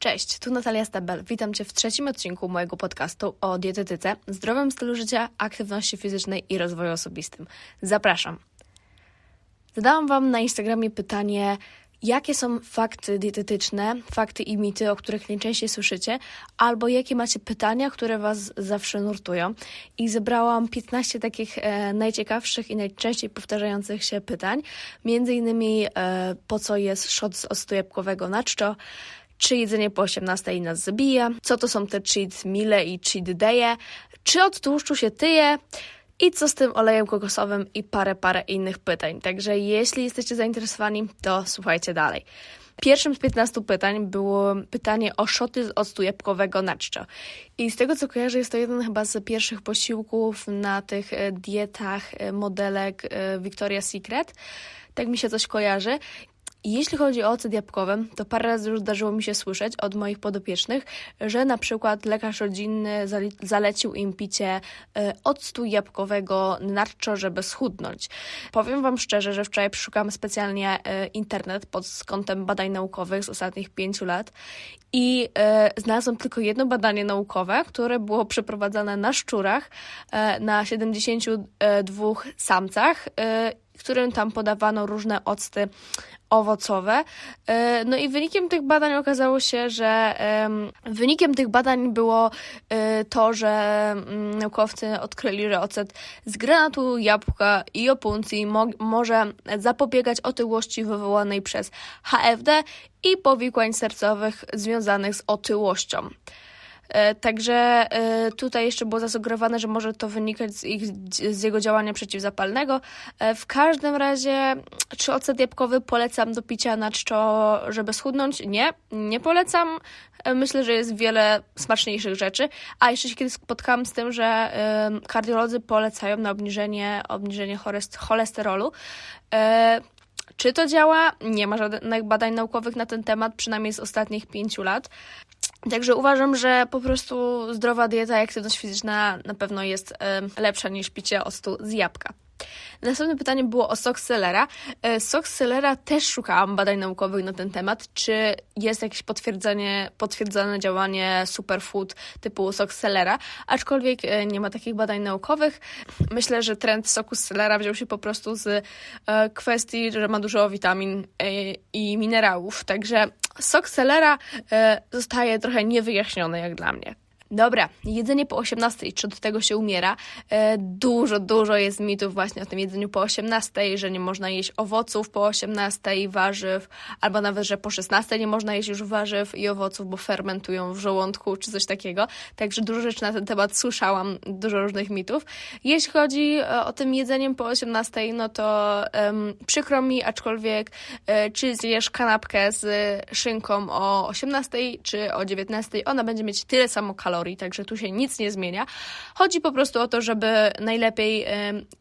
Cześć, tu Natalia Stabel. Witam Cię w trzecim odcinku mojego podcastu o dietetyce, zdrowym stylu życia, aktywności fizycznej i rozwoju osobistym. Zapraszam. Zadałam Wam na Instagramie pytanie, jakie są fakty dietetyczne, fakty i mity, o których najczęściej słyszycie, albo jakie macie pytania, które Was zawsze nurtują. I zebrałam 15 takich e, najciekawszych i najczęściej powtarzających się pytań, między innymi e, po co jest shot z octu jabłkowego na czczo, czy jedzenie po 18 nas zabija, co to są te cheat mile i cheat daye, czy od tłuszczu się tyje i co z tym olejem kokosowym i parę, parę innych pytań. Także jeśli jesteście zainteresowani, to słuchajcie dalej. Pierwszym z 15 pytań było pytanie o szoty z octu jabłkowego na czczo. I z tego co kojarzę, jest to jeden chyba z pierwszych posiłków na tych e, dietach e, modelek e, Victoria's Secret. Tak mi się coś kojarzy. Jeśli chodzi o ocet jabłkowy, to parę razy już zdarzyło mi się słyszeć od moich podopiecznych, że na przykład lekarz rodzinny zalecił im picie e, octu jabłkowego narczo, żeby schudnąć. Powiem Wam szczerze, że wczoraj przeszukałam specjalnie e, internet pod kątem badań naukowych z ostatnich pięciu lat i e, znalazłam tylko jedno badanie naukowe, które było przeprowadzane na szczurach, na 72 samcach, którym tam podawano różne octy owocowe. E, No i wynikiem tych badań okazało się, że em, wynikiem tych badań było e, to, że naukowcy odkryli, że ocet z granatu, jabłka i opuncji mo może zapobiegać otyłości wywołanej przez HFD i powikłań sercowych związanych z otyłością. E, Także e, tutaj jeszcze było zasugerowane, że może to wynikać z, ich, z jego działania przeciwzapalnego. E, W każdym razie, czy ocet jabłkowy polecam do picia na czczo, żeby schudnąć? Nie, nie polecam. Myślę, że jest wiele smaczniejszych rzeczy. A jeszcze się kiedyś spotkałam z tym, że kardiolodzy polecają na obniżenie, obniżenie cholesterolu. Czy to działa? Nie ma żadnych badań naukowych na ten temat, przynajmniej z ostatnich pięciu lat. Także uważam, że po prostu zdrowa dieta i aktywność fizyczna na pewno jest lepsza niż picie octu z jabłka. Następne pytanie było o selera. E, selera też szukałam badań naukowych na ten temat, czy jest jakieś potwierdzenie, potwierdzone działanie superfood typu selera, aczkolwiek e, nie ma takich badań naukowych. Myślę, że trend soku z selera wziął się po prostu z e, kwestii, że ma dużo witamin i minerałów, także sok selera zostaje trochę niewyjaśniony jak dla mnie. Dobra, jedzenie po 18, czy od tego się umiera? E, dużo, dużo jest mitów właśnie o tym jedzeniu po 18, że nie można jeść owoców po 18, warzyw, albo nawet, że po 16 nie można jeść już warzyw i owoców, bo fermentują w żołądku, czy coś takiego. Także dużo rzeczy na ten temat słyszałam, dużo różnych mitów. Jeśli chodzi e, o tym jedzeniem po 18, no to em, przykro mi, aczkolwiek e, czy zjesz kanapkę z szynką o 18 czy o 19, ona będzie mieć tyle samo kalorii, także tu się nic nie zmienia. Chodzi po prostu o to, żeby najlepiej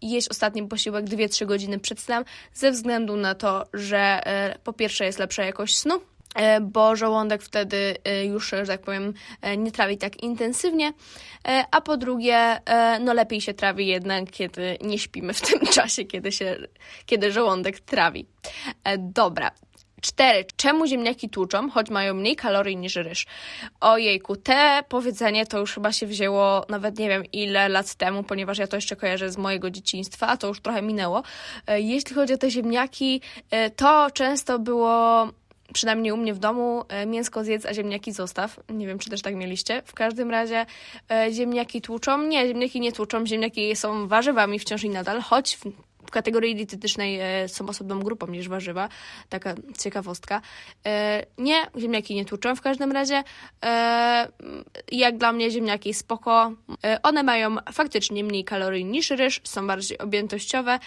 jeść ostatni posiłek 2-3 godziny przed snem, ze względu na to, że e, po pierwsze jest lepsza jakość snu, e, bo żołądek wtedy e, już, że tak powiem, nie trawi tak intensywnie, a po drugie, no lepiej się trawi jednak, kiedy nie śpimy w tym czasie, kiedy, się, kiedy żołądek trawi. Dobra. Cztery. Czemu ziemniaki tłuczą, choć mają mniej kalorii niż ryż? Ojejku, te powiedzenie to już chyba się wzięło nawet nie wiem ile lat temu, ponieważ ja to jeszcze kojarzę z mojego dzieciństwa, a to już trochę minęło. E, Jeśli chodzi o te ziemniaki, e, to często było przynajmniej u mnie w domu, e, mięsko zjedz, a ziemniaki zostaw. Nie wiem, czy też tak mieliście. W każdym razie ziemniaki tłuczą. Nie, ziemniaki nie tłuczą. Ziemniaki są warzywami wciąż i nadal, choć w, kategorii dietetycznej e, są osobną grupą niż warzywa. Taka ciekawostka. E, nie, ziemniaki nie tłuczą w każdym razie. E, jak dla mnie ziemniaki spoko. One mają faktycznie mniej kalorii niż ryż, są bardziej objętościowe,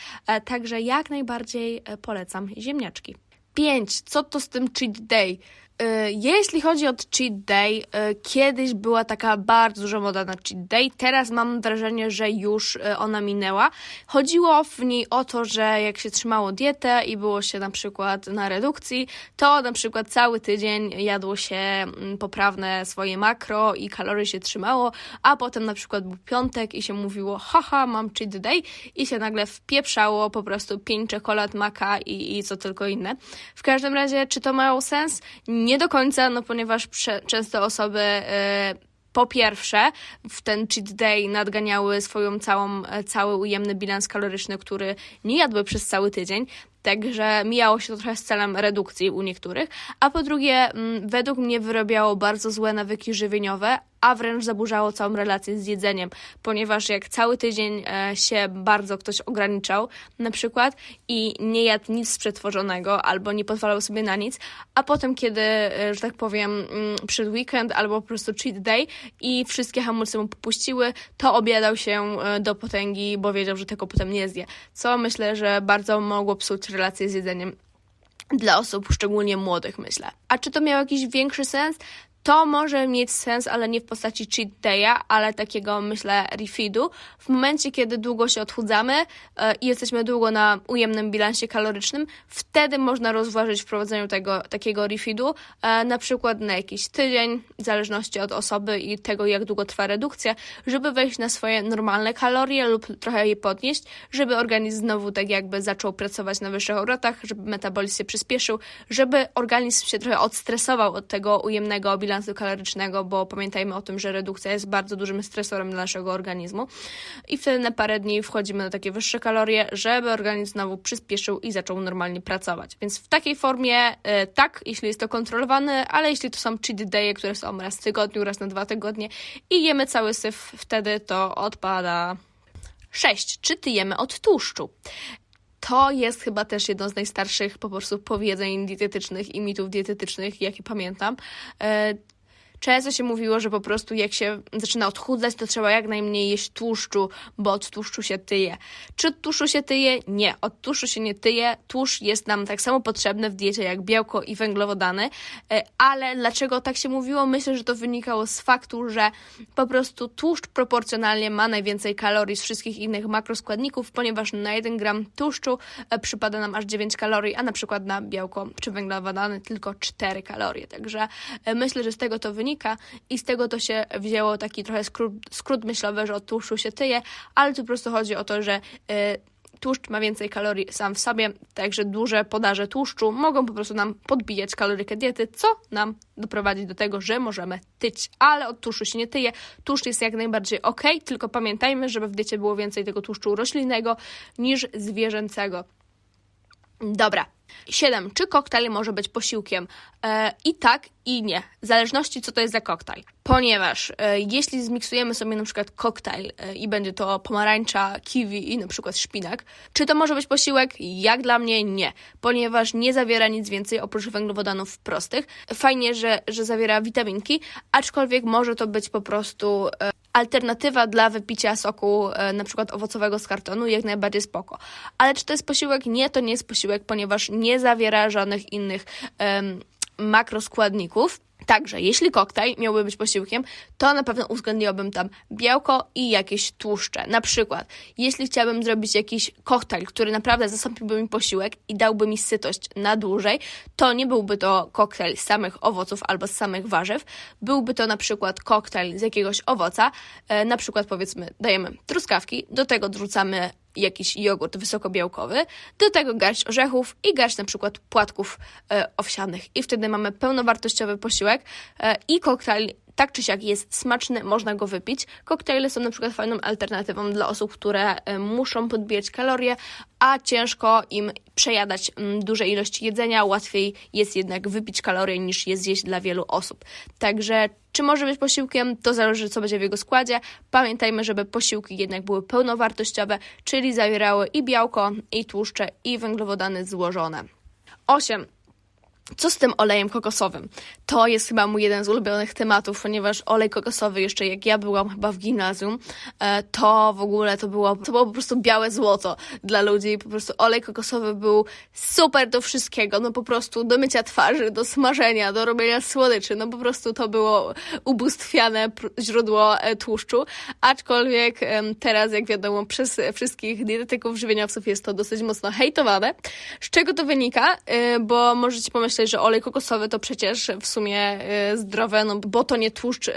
także jak najbardziej polecam ziemniaczki. 5. Co to z tym cheat day? Y, Jeśli chodzi o cheat day, y, kiedyś była taka bardzo duża moda na cheat day, teraz mam wrażenie, że już y, ona minęła. Chodziło w niej o to, że jak się trzymało dietę i było się na przykład na redukcji, to na przykład cały tydzień jadło się mm, poprawne swoje makro i kalorii się trzymało, a potem na przykład był piątek i się mówiło, haha, mam cheat day i się nagle wpieprzało po prostu pięć czekolad, maka i, i co tylko inne. W każdym razie, czy to miało sens? Nie Nie do końca, no ponieważ prze, często osoby e, po pierwsze w ten cheat day nadganiały swoją całą, e, cały ujemny bilans kaloryczny, który nie jadły przez cały tydzień. Także mijało się to trochę z celem redukcji u niektórych, a po drugie, mm, według mnie wyrobiało bardzo złe nawyki żywieniowe, a wręcz zaburzało całą relację z jedzeniem, ponieważ jak cały tydzień e, się bardzo ktoś ograniczał, na przykład, i nie jadł nic przetworzonego albo nie pozwalał sobie na nic, a potem, kiedy, e, że tak powiem, mm, przed weekend albo po prostu cheat day i wszystkie hamulce mu popuściły, to obiadał się e, do potęgi, bo wiedział, że tego potem nie zje, co myślę, że bardzo mogło psuć relacje z jedzeniem dla osób szczególnie młodych, myślę. A czy to miało jakiś większy sens? To może mieć sens, ale nie w postaci cheat day'a, ale takiego, myślę, refeedu. W momencie, kiedy długo się odchudzamy e, i jesteśmy długo na ujemnym bilansie kalorycznym, wtedy można rozważyć wprowadzeniu tego takiego refeedu, e, na przykład na jakiś tydzień, w zależności od osoby i tego, jak długo trwa redukcja, żeby wejść na swoje normalne kalorie lub trochę je podnieść, żeby organizm znowu tak jakby zaczął pracować na wyższych obrotach, żeby metabolizm się przyspieszył, żeby organizm się trochę odstresował od tego ujemnego bilansu bilansu kalorycznego, bo pamiętajmy o tym, że redukcja jest bardzo dużym stresorem dla naszego organizmu i wtedy na parę dni wchodzimy na takie wyższe kalorie, żeby organizm znowu przyspieszył i zaczął normalnie pracować. Więc w takiej formie e, tak, jeśli jest to kontrolowane, ale jeśli to są cheat day, które są raz w tygodniu, raz na dwa tygodnie i jemy cały syf, wtedy to odpada 6. Czy ty jemy od tłuszczu? To jest chyba też jedno z najstarszych po prostu powiedzeń dietetycznych i mitów dietetycznych, jakie pamiętam. Często się mówiło, że po prostu jak się zaczyna odchudzać, to trzeba jak najmniej jeść tłuszczu, bo od tłuszczu się tyje. Czy od tłuszczu się tyje? Nie, od tłuszczu się nie tyje. Tłuszcz jest nam tak samo potrzebny w diecie jak białko i węglowodany, e, ale dlaczego tak się mówiło? Myślę, że to wynikało z faktu, że po prostu tłuszcz proporcjonalnie ma najwięcej kalorii z wszystkich innych makroskładników, ponieważ na 1 gram tłuszczu e, przypada nam aż 9 kalorii, a na przykład na białko czy węglowodany tylko 4 kalorie. Także e, myślę, że z tego to wynika i z tego to się wzięło taki trochę skrót, skrót myślowy, że od tłuszczu się tyje, ale tu po prostu chodzi o to, że y, tłuszcz ma więcej kalorii sam w sobie, także duże podaże tłuszczu mogą po prostu nam podbijać kalorykę diety, co nam doprowadzi do tego, że możemy tyć, ale od tłuszczu się nie tyje. Tłuszcz jest jak najbardziej ok, tylko pamiętajmy, żeby w diecie było więcej tego tłuszczu roślinnego niż zwierzęcego. Dobra, 7. Czy koktajl może być posiłkiem? E, I tak, i nie. W zależności, co to jest za koktajl. Ponieważ e, jeśli zmiksujemy sobie na przykład koktajl e, i będzie to pomarańcza, kiwi i na przykład szpinak, czy to może być posiłek? Jak dla mnie nie. Ponieważ nie zawiera nic więcej oprócz węglowodanów prostych. Fajnie, że, że zawiera witaminki, aczkolwiek może to być po prostu e, alternatywa dla wypicia soku e, na przykład owocowego z kartonu, jak najbardziej spoko. Ale czy to jest posiłek? Nie, to nie jest posiłek, ponieważ nie zawiera żadnych innych makroskładników. Także, jeśli koktajl miałby być posiłkiem, to na pewno uwzględniłabym tam białko i jakieś tłuszcze. Na przykład, jeśli chciałabym zrobić jakiś koktajl, który naprawdę zastąpiłby mi posiłek i dałby mi sytość na dłużej, to nie byłby to koktajl z samych owoców albo z samych warzyw. Byłby to na przykład koktajl z jakiegoś owoca. E, na przykład, powiedzmy, dajemy truskawki, do tego dorzucamy jakiś jogurt wysokobiałkowy, do tego garść orzechów i garść na przykład płatków e, owsianych. I wtedy mamy pełnowartościowy posiłek e, i koktajl tak czy siak jest smaczny, można go wypić. Koktajle są na przykład fajną alternatywą dla osób, które e, muszą podbijać kalorie, a ciężko im przejadać duże ilości jedzenia. Łatwiej jest jednak wypić kalorie niż je zjeść dla wielu osób. Także czy może być posiłkiem? To zależy, co będzie w jego składzie. Pamiętajmy, żeby posiłki jednak były pełnowartościowe, czyli zawierały i białko, i tłuszcze, i węglowodany złożone. 8. Co z tym olejem kokosowym? To jest chyba mój jeden z ulubionych tematów, ponieważ olej kokosowy, jeszcze jak ja byłam chyba w gimnazjum, e, to w ogóle to było, to było po prostu białe złoto dla ludzi. Po prostu olej kokosowy był super do wszystkiego, no po prostu do mycia twarzy, do smażenia, do robienia słodyczy, no po prostu to było ubóstwiane źródło e, tłuszczu, aczkolwiek teraz, jak wiadomo, przez wszystkich dietetyków, żywieniowców jest to dosyć mocno hejtowane. Z czego to wynika? E, bo możecie pomyśleć, pomyśleć, że olej kokosowy to przecież w sumie y, zdrowe, no bo to nie tłuszcz y,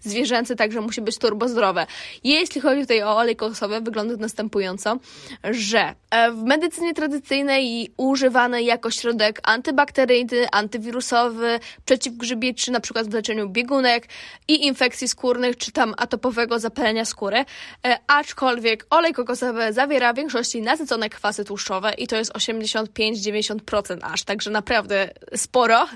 zwierzęcy, także musi być turbo zdrowe. Jeśli chodzi tutaj o olej kokosowy, wygląda to następująco, że e, w medycynie tradycyjnej używany jako środek antybakteryjny, antywirusowy, przeciwgrzybiczy, na przykład w leczeniu biegunek i infekcji skórnych, czy tam atopowego zapalenia skóry, e, aczkolwiek olej kokosowy zawiera w większości nasycone kwasy tłuszczowe i to jest 85-90% aż, także naprawdę sporo.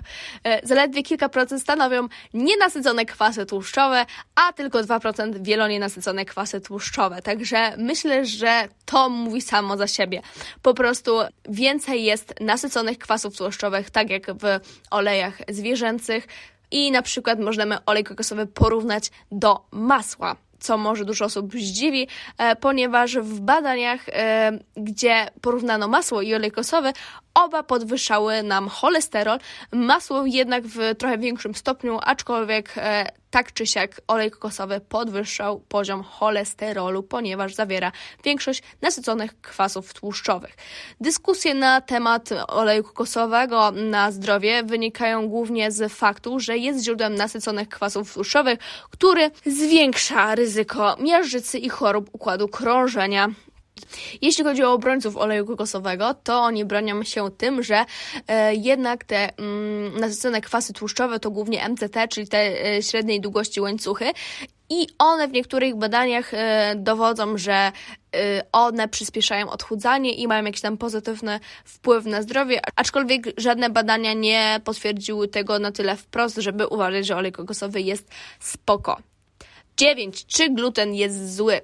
E, Zaledwie kilka procent stanowią nienasycone kwasy tłuszczowe, a tylko 2% wielonienasycone kwasy tłuszczowe. Także myślę, że to mówi samo za siebie. Po prostu więcej jest nasyconych kwasów tłuszczowych, tak jak w olejach zwierzęcych. I na przykład możemy olej kokosowy porównać do masła co może dużo osób zdziwi, e, ponieważ w badaniach, e, gdzie porównano masło i olej kokosowy, oba podwyższały nam cholesterol. Masło jednak w trochę większym stopniu, aczkolwiek e, tak czy siak olej kokosowy podwyższał poziom cholesterolu, ponieważ zawiera większość nasyconych kwasów tłuszczowych. Dyskusje na temat oleju kokosowego na zdrowie wynikają głównie z faktu, że jest źródłem nasyconych kwasów tłuszczowych, który zwiększa ryzyko miażdżycy i chorób układu krążenia. Jeśli chodzi o obrońców oleju kokosowego, to oni bronią się tym, że e, jednak te mm, nasycone kwasy tłuszczowe to głównie MCT, czyli te e, średniej długości łańcuchy. I one w niektórych badaniach e, dowodzą, że e, one przyspieszają odchudzanie i mają jakiś tam pozytywny wpływ na zdrowie, aczkolwiek żadne badania nie potwierdziły tego na tyle wprost, żeby uważać, że olej kokosowy jest spoko. 9. Czy gluten jest zły?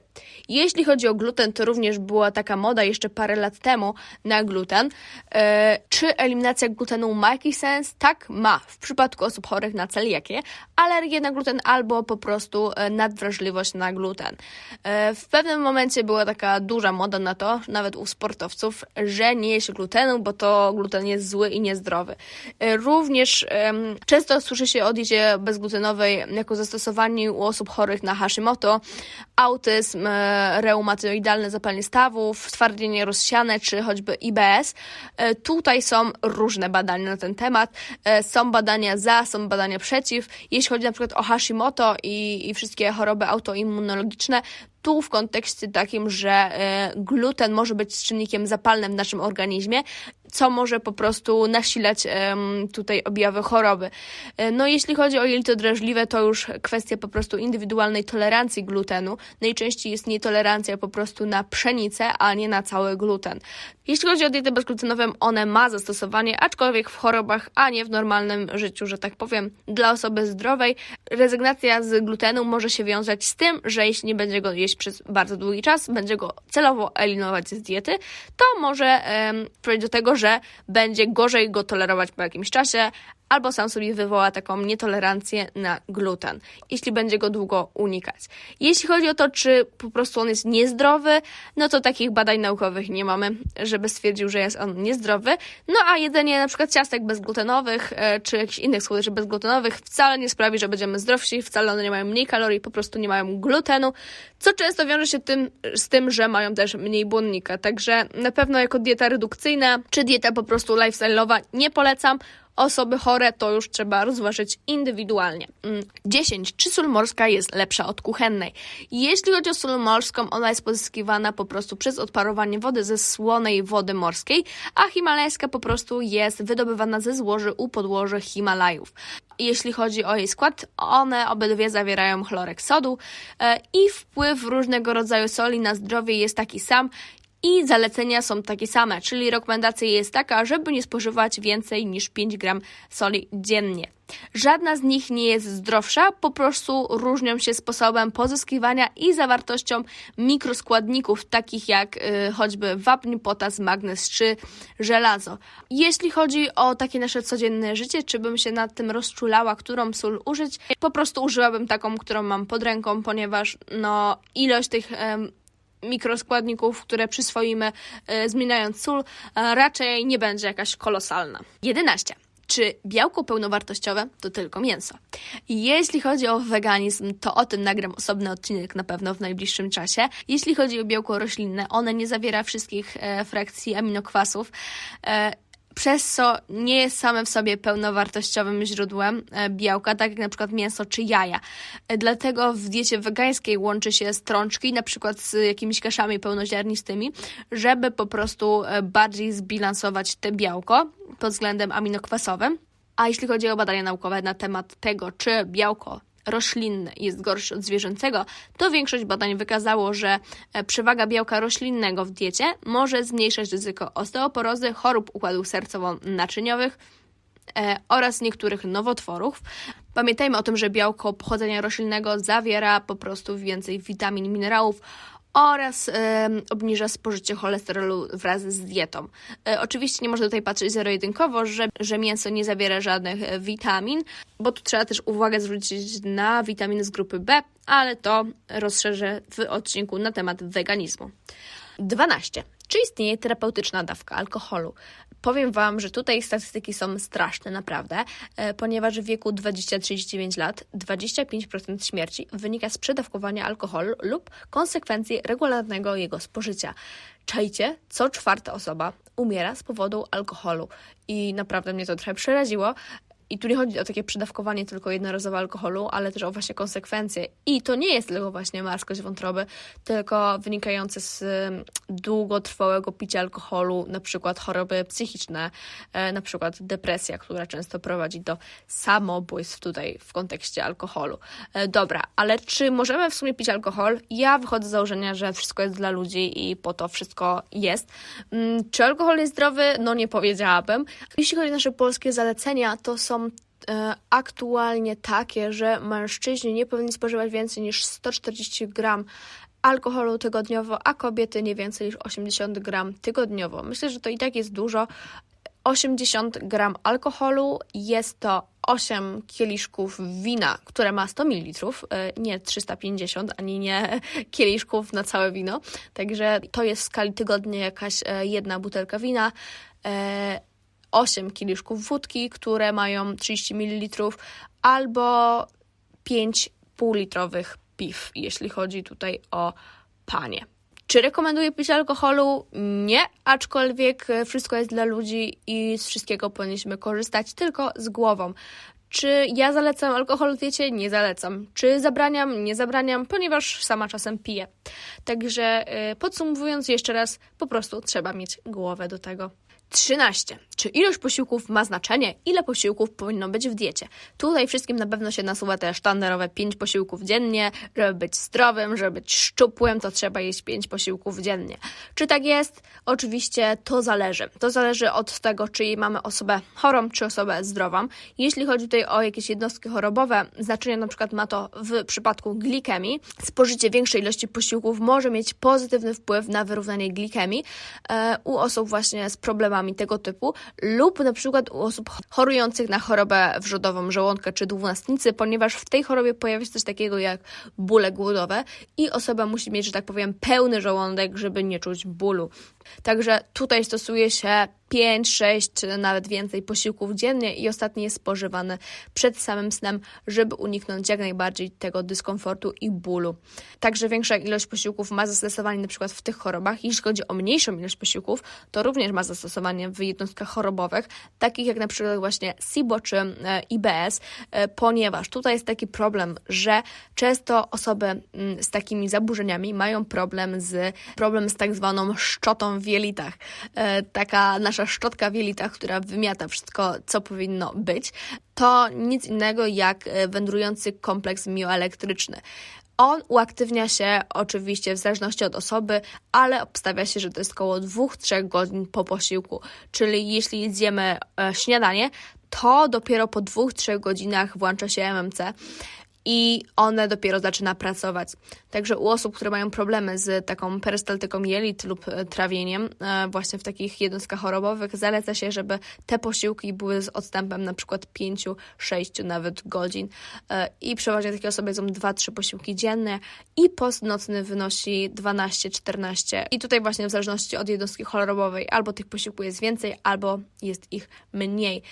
Jeśli chodzi o gluten, to również była taka moda jeszcze parę lat temu na gluten. E, czy eliminacja glutenu ma jakiś sens? Tak, ma. W przypadku osób chorych na celiakię, alergię na gluten albo po prostu e, nadwrażliwość na gluten. E, w pewnym momencie była taka duża moda na to, nawet u sportowców, że nie je się glutenu, bo to gluten jest zły i niezdrowy. E, również em, często słyszy się o diecie bezglutenowej jako zastosowanie u osób chorych na Hashimoto, autyzm, e, reumatoidalne zapalenie stawów, stwardnienie rozsiane czy choćby IBS. E, Tutaj są różne badania na ten temat. E, Są badania za, są badania przeciw. Jeśli chodzi na przykład o Hashimoto i, i wszystkie choroby autoimmunologiczne, tu w kontekście takim, że gluten może być czynnikiem zapalnym w naszym organizmie, co może po prostu nasilać tutaj objawy choroby. E, No jeśli chodzi o jelito drażliwe, to już kwestia po prostu indywidualnej tolerancji glutenu. Najczęściej jest nietolerancja po prostu na pszenicę, a nie na cały gluten. Jeśli chodzi o dietę bezglutenową, one ma zastosowanie, aczkolwiek w chorobach, a nie w normalnym życiu, że tak powiem, dla osoby zdrowej. Rezygnacja z glutenu może się wiązać z tym, że jeśli nie będzie go jeść przez bardzo długi czas, będzie go celowo eliminować z diety, to może em, prowadzić do tego, że będzie gorzej go tolerować po jakimś czasie, albo sam sobie wywoła taką nietolerancję na gluten, jeśli będzie go długo unikać. Jeśli chodzi o to, czy po prostu on jest niezdrowy, no to takich badań naukowych nie mamy, żeby stwierdził, że jest on niezdrowy. No a jedzenie na przykład ciastek bezglutenowych, e, czy jakichś innych słodyczy bezglutenowych wcale nie sprawi, że będziemy zdrowsi, wcale one nie mają mniej kalorii, po prostu nie mają glutenu, co często wiąże się tym, z tym, że mają też mniej błonnika. Także na pewno jako dieta redukcyjna, czy dieta po prostu lifestyle'owa nie polecam, osoby chore, to już trzeba rozważyć indywidualnie. Mm. 10. Czy sól morska jest lepsza od kuchennej? Jeśli chodzi o sól morską, ona jest pozyskiwana po prostu przez odparowanie wody ze słonej wody morskiej, a himalajska po prostu jest wydobywana ze złoży u podłoży Himalajów. Jeśli chodzi o jej skład, one obydwie zawierają chlorek sodu e, i wpływ różnego rodzaju soli na zdrowie jest taki sam, i zalecenia są takie same, czyli rekomendacja jest taka, żeby nie spożywać więcej niż 5 gram soli dziennie. Żadna z nich nie jest zdrowsza, po prostu różnią się sposobem pozyskiwania i zawartością mikroskładników, takich jak y, choćby wapń, potas, magnez czy żelazo. Jeśli chodzi o takie nasze codzienne życie, czy bym się nad tym rozczulała, którą sól użyć, po prostu użyłabym taką, którą mam pod ręką, ponieważ no, ilość tych em, mikroskładników, które przyswoimy e, zmieniając sól, e, raczej nie będzie jakaś kolosalna. 11. Czy białko pełnowartościowe to tylko mięso? Jeśli chodzi o weganizm, to o tym nagram osobny odcinek na pewno w najbliższym czasie. Jeśli chodzi o białko roślinne, one nie zawiera wszystkich e, frakcji aminokwasów. E, przez co nie jest same w sobie pełnowartościowym źródłem e, białka, tak jak na przykład mięso czy jaja. E, Dlatego w diecie wegańskiej łączy się strączki, na przykład z jakimiś kaszami pełnoziarnistymi, żeby po prostu e, bardziej zbilansować te białko pod względem aminokwasowym. A jeśli chodzi o badania naukowe na temat tego, czy białko roślinne jest gorsze od zwierzęcego, to większość badań wykazało, że e, przewaga białka roślinnego w diecie może zmniejszać ryzyko osteoporozy, chorób układu sercowo-naczyniowych e, oraz niektórych nowotworów. Pamiętajmy o tym, że białko pochodzenia roślinnego zawiera po prostu więcej witamin, minerałów oraz e, obniża spożycie cholesterolu wraz z dietą. E, oczywiście nie można tutaj patrzeć zero-jedynkowo, że, że mięso nie zawiera żadnych e, witamin, bo tu trzeba też uwagę zwrócić na witaminy z grupy B, ale to rozszerzę w odcinku na temat weganizmu. 12. Czy istnieje terapeutyczna dawka alkoholu? Powiem Wam, że tutaj statystyki są straszne, naprawdę, e, ponieważ w wieku 20-39 lat 25% śmierci wynika z przedawkowania alkoholu lub konsekwencji regularnego jego spożycia. Czajcie, co czwarta osoba umiera z powodu alkoholu i naprawdę mnie to trochę przeraziło. I tu nie chodzi o takie przydawkowanie tylko jednorazowe alkoholu, ale też o właśnie konsekwencje. I to nie jest tylko właśnie marskość wątroby, tylko wynikające z ym, długotrwałego picia alkoholu, na przykład choroby psychiczne, e, na przykład depresja, która często prowadzi do samobójstw tutaj w kontekście alkoholu. E, dobra, ale czy możemy w sumie pić alkohol? Ja wychodzę z założenia, że wszystko jest dla ludzi i po to wszystko jest. Ym, czy alkohol jest zdrowy? No nie powiedziałabym. Jeśli chodzi o nasze polskie zalecenia, to są e, aktualnie takie, że mężczyźni nie powinni spożywać więcej niż 140 gram alkoholu tygodniowo, a kobiety nie więcej niż 80 gram tygodniowo. Myślę, że to i tak jest dużo. 80 gram alkoholu jest to 8 kieliszków wina, które ma 100 ml, nie 350, ani nie kieliszków na całe wino. Także to jest w skali tygodnia jakaś e, jedna butelka wina. E, 8 kieliszków wódki, które mają 30 ml, albo 5 półlitrowych piw, jeśli chodzi tutaj o panie. Czy rekomenduję pić alkoholu? Nie, aczkolwiek wszystko jest dla ludzi i z wszystkiego powinniśmy korzystać tylko z głową. Czy ja zalecam alkohol diecie? Nie zalecam. Czy zabraniam? Nie zabraniam, ponieważ sama czasem piję. Także yy, podsumowując jeszcze raz, po prostu trzeba mieć głowę do tego. 13. Czy ilość posiłków ma znaczenie? Ile posiłków powinno być w diecie? Tutaj wszystkim na pewno się nasuwa te sztandarowe 5 posiłków dziennie. Żeby być zdrowym, żeby być szczupłym, to trzeba jeść 5 posiłków dziennie. Czy tak jest? Oczywiście to zależy. To zależy od tego, czy mamy osobę chorą, czy osobę zdrową. Jeśli chodzi tutaj o jakieś jednostki chorobowe, znaczenie na przykład ma to w przypadku glikemii. Spożycie większej ilości posiłków może mieć pozytywny wpływ na wyrównanie glikemii e, u osób właśnie z problemami tego typu lub na przykład u osób chorujących na chorobę wrzodową żołądka czy dwunastnicy, ponieważ w tej chorobie pojawia się coś takiego jak bóle głodowe i osoba musi mieć, że tak powiem, pełny żołądek, żeby nie czuć bólu. Także tutaj stosuje się 5, 6 czy nawet więcej posiłków dziennie i ostatni jest spożywany przed samym snem, żeby uniknąć jak najbardziej tego dyskomfortu i bólu. Także większa ilość posiłków ma zastosowanie przykład w tych chorobach. Jeśli chodzi o mniejszą ilość posiłków, to również ma zastosowanie w jednostkach chorobowych, takich jak przykład właśnie SIBO czy e, IBS, e, ponieważ tutaj jest taki problem, że często osoby mm, z takimi zaburzeniami mają problem z problem z tak zwaną szczotą w jelitach. E, taka nasza szczotka w jelitach, która wymiata wszystko, co powinno być, to nic innego jak wędrujący kompleks mioelektryczny. On uaktywnia się oczywiście w zależności od osoby, ale obstawia się, że to jest około 2-3 godzin po posiłku. Czyli jeśli zjemy śniadanie, to dopiero po 2-3 godzinach włącza się MMC i one dopiero zaczyna pracować. Także u osób, które mają problemy z taką perystaltyką jelit lub trawieniem, właśnie w takich jednostkach chorobowych, zaleca się, żeby te posiłki były z odstępem na przykład 5, 6 nawet godzin. I przeważnie takie osoby jedzą 2-3 posiłki dzienne i post nocny wynosi 12-14. I tutaj właśnie w zależności od jednostki chorobowej albo tych posiłków jest więcej, albo jest ich mniej.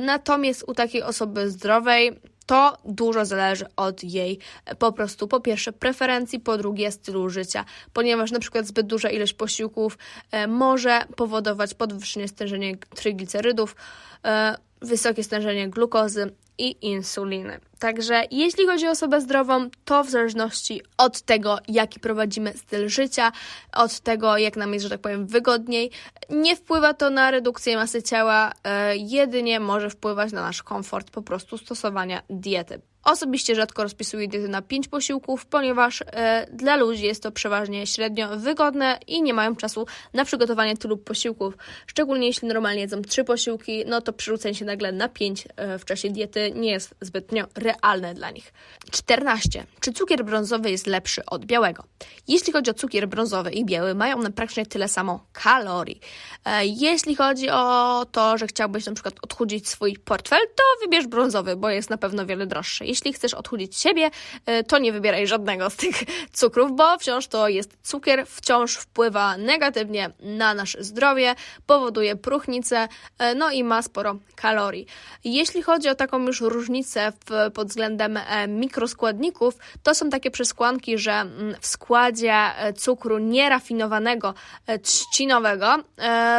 Natomiast u takiej osoby zdrowej to dużo zależy od jej e, po prostu po pierwsze preferencji, po drugie stylu życia, ponieważ na przykład zbyt duża ilość posiłków e, może powodować podwyższenie stężenia tryglicerydów, e, wysokie stężenie glukozy i insuliny. Także jeśli chodzi o osobę zdrową, to w zależności od tego, jaki prowadzimy styl życia, od tego, jak nam jest, że tak powiem, wygodniej, nie wpływa to na redukcję masy ciała, e, jedynie może wpływać na nasz komfort po prostu stosowania diety. Osobiście rzadko rozpisuję diety na 5 posiłków, ponieważ e, dla ludzi jest to przeważnie średnio wygodne i nie mają czasu na przygotowanie tylu posiłków. Szczególnie jeśli normalnie jedzą 3 posiłki, no to przerzucenie się nagle na 5 e, w czasie diety nie jest zbytnio realne dla nich. 14. Czy cukier brązowy jest lepszy od białego? Jeśli chodzi o cukier brązowy i biały, mają one praktycznie tyle samo kalorii. E, jeśli chodzi o to, że chciałbyś na przykład odchudzić swój portfel, to wybierz brązowy, bo jest na pewno wiele droższy. Jeśli chcesz odchudzić siebie, e, to nie wybieraj żadnego z tych cukrów, bo wciąż to jest cukier, wciąż wpływa negatywnie na nasze zdrowie, powoduje próchnicę, e, no i ma sporo kalorii. Jeśli chodzi o taką już różnicę w, pod względem e, mikroskładników, to są takie przeskładniki, że mm, w składzie cukru nierafinowanego, trzcinowego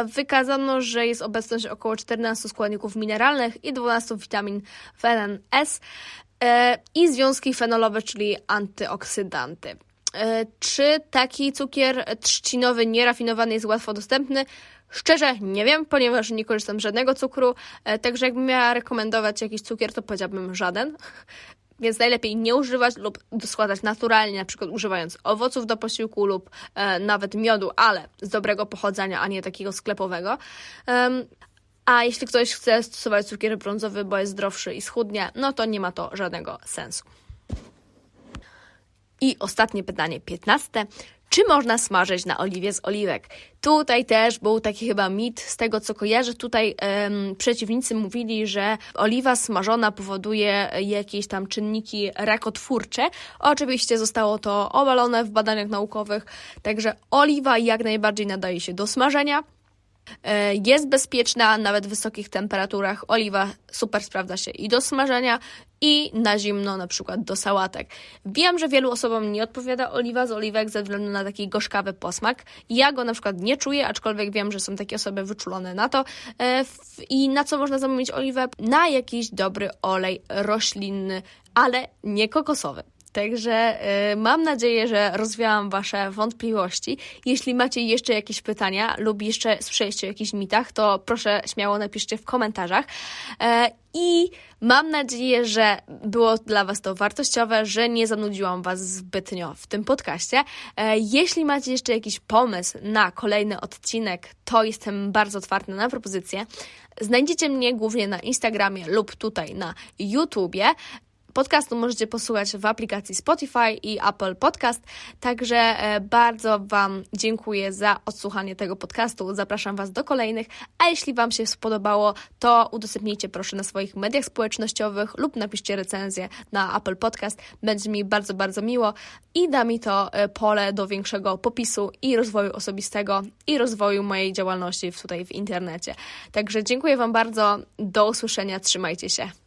wykazano, że jest obecność około 14 składników mineralnych i 12 witamin w i związki fenolowe, czyli antyoksydanty. E, czy taki cukier trzcinowy nierafinowany jest łatwo dostępny? Szczerze nie wiem, ponieważ nie korzystam z żadnego cukru, e, także jakbym miała rekomendować jakiś cukier, to powiedziałabym żaden. Więc najlepiej nie używać lub składać naturalnie, na przykład używając owoców do posiłku lub e, nawet miodu, ale z dobrego pochodzenia, a nie takiego sklepowego. Um, a jeśli ktoś chce stosować cukier brązowy, bo jest zdrowszy i schudnie, no to nie ma to żadnego sensu. I ostatnie pytanie, piętnaste. Czy można smażyć na oliwie z oliwek? Tutaj też był taki chyba mit, z tego co kojarzę. Tutaj um, przeciwnicy mówili, że oliwa smażona powoduje jakieś tam czynniki rakotwórcze. Oczywiście zostało to obalone w badaniach naukowych, także oliwa jak najbardziej nadaje się do smażenia. E, jest bezpieczna nawet w wysokich temperaturach. Oliwa super sprawdza się i do smażenia, i na zimno, na przykład do sałatek. Wiem, że wielu osobom nie odpowiada oliwa z oliwek ze względu na taki gorzkawy posmak. Ja go na przykład nie czuję, aczkolwiek wiem, że są takie osoby wyczulone na to. E, I na co można zamienić oliwę? Na jakiś dobry olej roślinny, ale nie kokosowy. Także y, mam nadzieję, że rozwiałam Wasze wątpliwości. Jeśli macie jeszcze jakieś pytania lub jeszcze słyszeliście o jakichś mitach, to proszę śmiało napiszcie w komentarzach. E, I mam nadzieję, że było dla Was to wartościowe, że nie zanudziłam Was zbytnio w tym podcaście. E, jeśli macie jeszcze jakiś pomysł na kolejny odcinek, to jestem bardzo otwarta na propozycje. Znajdziecie mnie głównie na Instagramie lub tutaj na YouTubie. Podcastu możecie posłuchać w aplikacji Spotify i Apple Podcast. Także e, bardzo Wam dziękuję za odsłuchanie tego podcastu. Zapraszam Was do kolejnych. A jeśli Wam się spodobało, to udostępnijcie proszę na swoich mediach społecznościowych lub napiszcie recenzję na Apple Podcast. Będzie mi bardzo, bardzo miło i da mi to e, pole do większego popisu i rozwoju osobistego i rozwoju mojej działalności tutaj w internecie. Także dziękuję Wam bardzo. Do usłyszenia. Trzymajcie się.